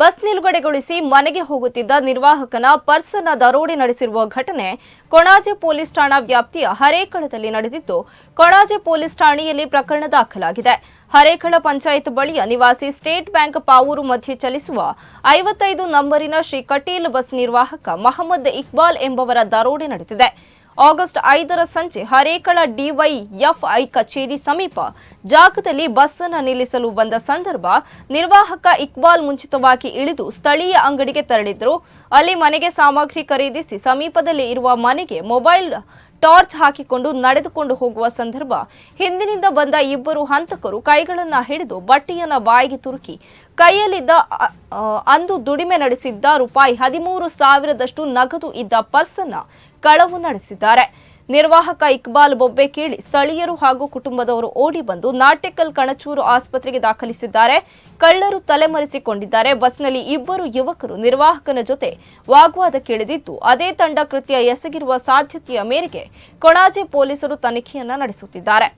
Bus ನಿಲುಗಡೆಗೊಳಿಸಿ ಮನೆಗೆ ಹೋಗುತ್ತಿದ್ದ ನಿರ್ವಾಹಕನ ಪರ್ಸನ್ನ ದರೋಡೆ ನಡೆಸಿರುವ ಘಟನೆ ಕೊಣಾಜೆ ಪೊಲೀಸ್ ಠಾಣಾ ವ್ಯಾಪ್ತಿಯ ಹರೇಕಳದಲ್ಲಿ ನಡೆದಿದ್ದು, ಕೊಣಾಜೆ ಪೊಲೀಸ್ ಠಾಣೆಯಲ್ಲಿ ಪ್ರಕರಣ ದಾಖಲಾಗಿದೆ. ಹರೇಕಳ ಪಂಚಾಯತ್ ಬಳಿಯ ನಿವಾಸಿ ಸ್ಟೇಟ್ ಬ್ಯಾಂಕ್ ಪಾವೂರು ಮಧ್ಯೆ ಚಲಿಸುವ ಐವತ್ತೈದು ನಂಬರಿನ ಶ್ರೀ ಕಟೀಲ್ ಬಸ್ ನಿರ್ವಾಹಕ ಮಹಮ್ಮದ್ ಇಕ್ಬಾಲ್ ಎಂಬವರ ದರೋಡೆ ನಡೆದಿದೆ. ಆಗಸ್ಟ್ ಐದರ ಸಂಜೆ ಹರೇಕಳ ಡಿವೈಎಫ್ಐ ಕಚೇರಿ ಸಮೀಪ ಜಾಗದಲ್ಲಿ ಬಸ್ಸನ್ನು ನಿಲ್ಲಿಸಲು ಬಂದ ಸಂದರ್ಭ ನಿರ್ವಾಹಕ ಇಕ್ಬಾಲ್ ಮುಂಚಿತವಾಗಿ ಇಳಿದು ಸ್ಥಳೀಯ ಅಂಗಡಿಗೆ ತೆರಳಿದ್ರು ಅಲ್ಲಿ ಮನೆಗೆ ಸಾಮಗ್ರಿ ಖರೀದಿಸಿ ಸಮೀಪದಲ್ಲಿ ಇರುವ ಮನೆಗೆ ಮೊಬೈಲ್ ಟಾರ್ಚ್ ಹಾಕಿಕೊಂಡು ನಡೆದುಕೊಂಡು ಹೋಗುವ ಸಂದರ್ಭ ಹಿಂದಿನಿಂದ ಬಂದ ಇಬ್ಬರು ಹಂತಕರು ಕೈಗಳನ್ನ ಹಿಡಿದು ಬಟ್ಟೆಯನ್ನ ಬಾಯಿಗೆ ತುರುಕಿ ಕೈಯಲ್ಲಿದ್ದ ಅಂದು ದುಡಿಮೆ ನಡೆಸಿದ್ದ ರೂಪಾಯಿ ಹದಿಮೂರು ಸಾವಿರದಷ್ಟು ನಗದು ಇದ್ದ ಪರ್ಸನ್ನ ಕಳವು ನಡೆಸಿದ್ದಾರೆ. ನಿರ್ವಾಹಕ ಇಕ್ಬಾಲ್ ಬೊಬ್ಬೆ ಕೇಳಿ ಸ್ಥಳೀಯರು ಹಾಗೂ ಕುಟುಂಬದವರು ಓಡಿ ಬಂದು ನಾಟ್ಯಕಲ್ ಕಣಚೂರು ಆಸ್ಪತ್ರೆಗೆ ದಾಖಲಿಸಿದ್ದಾರೆ. ಕಳ್ಳರು ತಲೆಮರೆಸಿಕೊಂಡಿದ್ದಾರೆ. ಬಸ್ನಲ್ಲಿ ಇಬ್ಬರು ಯುವಕರು ನಿರ್ವಾಹಕನ ಜೊತೆ ವಾಗ್ವಾದ ಕೇಳಿದಿದ್ದು, ಅದೇ ತಂಡ ಕೃತ್ಯ ಎಸಗಿರುವ ಸಾಧ್ಯತೆಯ ಮೇರೆಗೆ ಕೊಣಾಜೆ ಪೊಲೀಸರು ತನಿಖೆಯನ್ನ ನಡೆಸುತ್ತಿದ್ದಾರೆ.